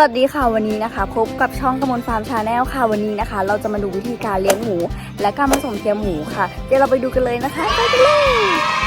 สวัสดีค่ะวันนี้นะคะ พบกับช่องกมลฟาร์มชาแนลค่ะวันนี้นะคะ เราจะมาดูวิธีการเลี้ยงหมู และการผสมเทียมหมูค่ะ เดี๋ยวเราไปดูกันเลยนะคะไปกันเลย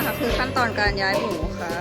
นะคะ คือขั้นตอนการย้ายหมูค่ะ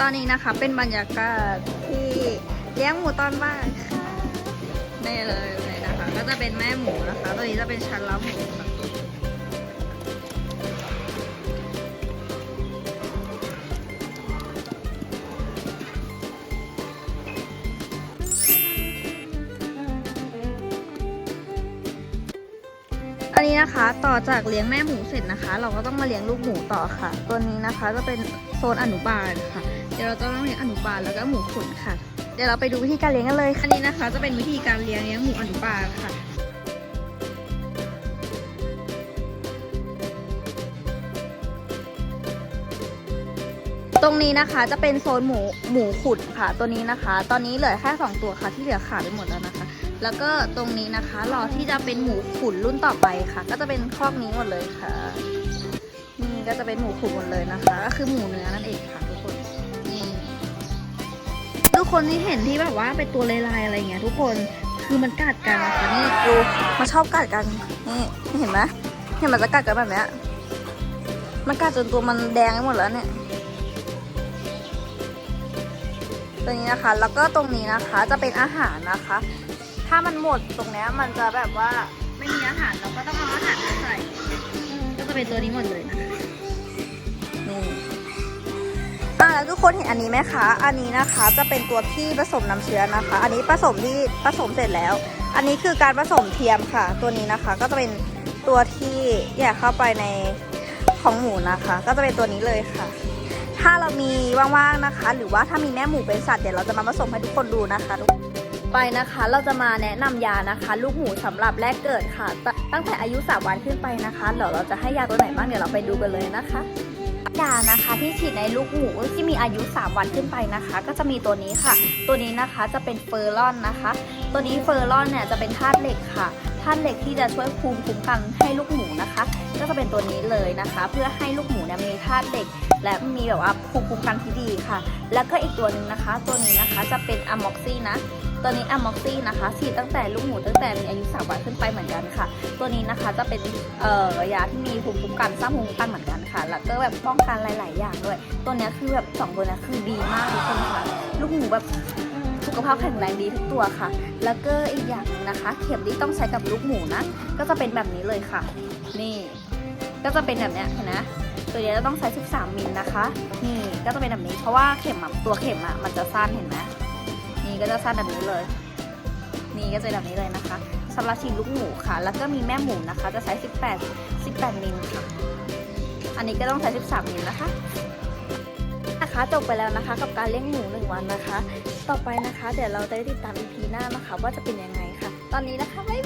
ตอนนี้นะคะเป็นบรรยากาศที่เลี้ยงหมูตอนบ่ายค่ะนี่เลยเลยนะคะ ก็จะเป็นแม่หมูนะคะตัวนี้จะเป็นชั้นล้าหมูค่ะอันนี้นะคะต่อจากเลี้ยงแม่หมูเสร็จนะคะ เราก็ต้องมาเลี้ยงลูกหมูต่อค่ะ ตัวนี้นะคะจะเป็นโซนอนุบาลค่ะ เดี๋ยวเราจะต้องเลี้ยงอนุบาลแล้วก็หมูขุนค่ะ เดี๋ยวเราไปดูวิธีการเลี้ยงกันเลยอันนี้นะคะ จะเป็นวิธีการเลี้ยงเลี้ยงหมูอนุบาลค่ะตรงนี้นะคะจะเป็นโซนหมูหมูขุนค่ะ ตัวนี้นะคะ ตอนนี้เหลือแค่สองตัวค่ะที่เหลือขาดไปหมดแล้วนะคะ แล้วก็ตรงนี้นะคะรอที่จะเป็นหมูขุนรุ่นต่อไปค่ะ ก็จะเป็นคอกนี้หมดเลยค่ะนี่ก็จะเป็นหมูขุนหมดเลยนะคะ ก็คือหมูเนื้อนั่นเองค่ะทุกคน คนที่เห็นที่แบบว่าเป็นตัวลายๆอะไรเงี้ยทุกคนคือมันกัดกันนะคะนี่ดูมันชอบกัดกันนี่เห็นไหมเห็นมันจะกัดกันแบบเนี้ยมันกัดจนตัวมันแดงไปหมดแล้วเนี่ยตัวนี้นะคะ แล้วก็ตรงนี้นะคะจะเป็นอาหารนะคะ ถ้ามันหมดตรงเนี้ยมันจะแบบว่าไม่มีอาหารเราก็ต้องเอาอาหารมาใส่ก็จะเป็นตัวนี้หมดเลยนะคะ แล้วทุกคนเห็นอันนี้ไหมคะ อันนี้นะคะจะเป็นตัวที่ผสมน้ำเชื้อนะคะ อันนี้ผสมที่ผสมเสร็จแล้ว อันนี้คือการผสมเทียมค่ะ ตัวนี้นะคะก็จะเป็นตัวที่แยกเข้าไปในของหมูนะคะ ก็จะเป็นตัวนี้เลยค่ะ ถ้าเรามีว่างๆนะคะ หรือว่าถ้ามีแม่หมูเป็นสัตว์เดี๋ยวเราจะมาผสมให้ทุกคนดูนะคะทุกไปนะคะเราจะมาแนะนำยานะคะ ลูกหมูสำหรับแรกเกิดค่ะตตั้งแต่อายุสามวันขึ้นไปนะคะเดี๋ยวเราจะให้ยาตัวไหนบ้างเดี๋ยวเราไปดูกันเลยนะคะ ยานะคะที่ฉีดในลูกหมูที่มีอายุ 3 วันขึ้นไปนะคะ ก็จะมีตัวนี้ค่ะ ตัวนี้นะคะจะเป็นเฟอร์ลอนนะคะ ตัวนี้เฟอร์ลอนเนี่ยจะเป็นธาตุเหล็กค่ะธาตุเหล็กที่จะช่วยภูมิคุ้มกันให้ลูกหมูนะคะ ก็จะเป็นตัวนี้เลยนะคะ เพื่อให้ลูกหมูเนี่ยมีธาตุเหล็ก และมีแบบว่าภูมิคุ้มกันที่ดีค่ะ แล้วก็อีกตัวหนึ่งนะคะ ตัวนี้นะคะจะเป็นอะม็อกซี่นะตัวนี้อะม็อกซี่นะคะฉีดตั้งแต่ลูกหมูตั้งแต่มีอายุ3วันขึ้นไปเหมือนกันค่ะ ตัวนี้นะคะจะเป็นเอ่อยาที่มีภูมิคุ้มกันสร้างภูมิคุ้มกันเหมือนกันค่ะ แล้วก็แบบป้องกันหลาย ๆ อย่างด้วย ตัวนี้คือแบบสองตัวนี้คือดีมากทุกคนค่ะ ลูกหมูแบบสุขภาพแข็งแรงดีทุกตัวค่ะ แล้วก็อีกอย่างหนึงนะคะ เข็มที่ต้องใช้กับลูกหมูนะ ก็จะเป็นแบบนี้เลยค่ะ นี่ ก็จะเป็นแบบเนี้ยเห็นไหมตัวนี้จะต้องใช้ 13 มิลนะคะ นี่ก็จะเป็นแบบนี้ เพราะว่าเข็มตัวเข็มอะมันจะสั้นเห็นไหมนี่ก็จะสั้นแบบนี้เลย นี่ก็จะแบบนี้เลยนะคะ สำหรับฉีดลูกหมูค่ะ แล้วก็มีแม่หมูนะคะ จะใช้ 18 18มิลค่ะ อันนี้ก็ต้องใช้ 13มิลนะคะ นะคะจบไปแล้วนะคะ กับการเลี้ยงหมูหนึ่งวันนะคะ ต่อไปนะคะ เดี๋ยวเราจะได้ติดตาม EP หน้านะคะ ว่าจะเป็นยังไงค่ะ ตอนนี้นะคะบ๊ายบาย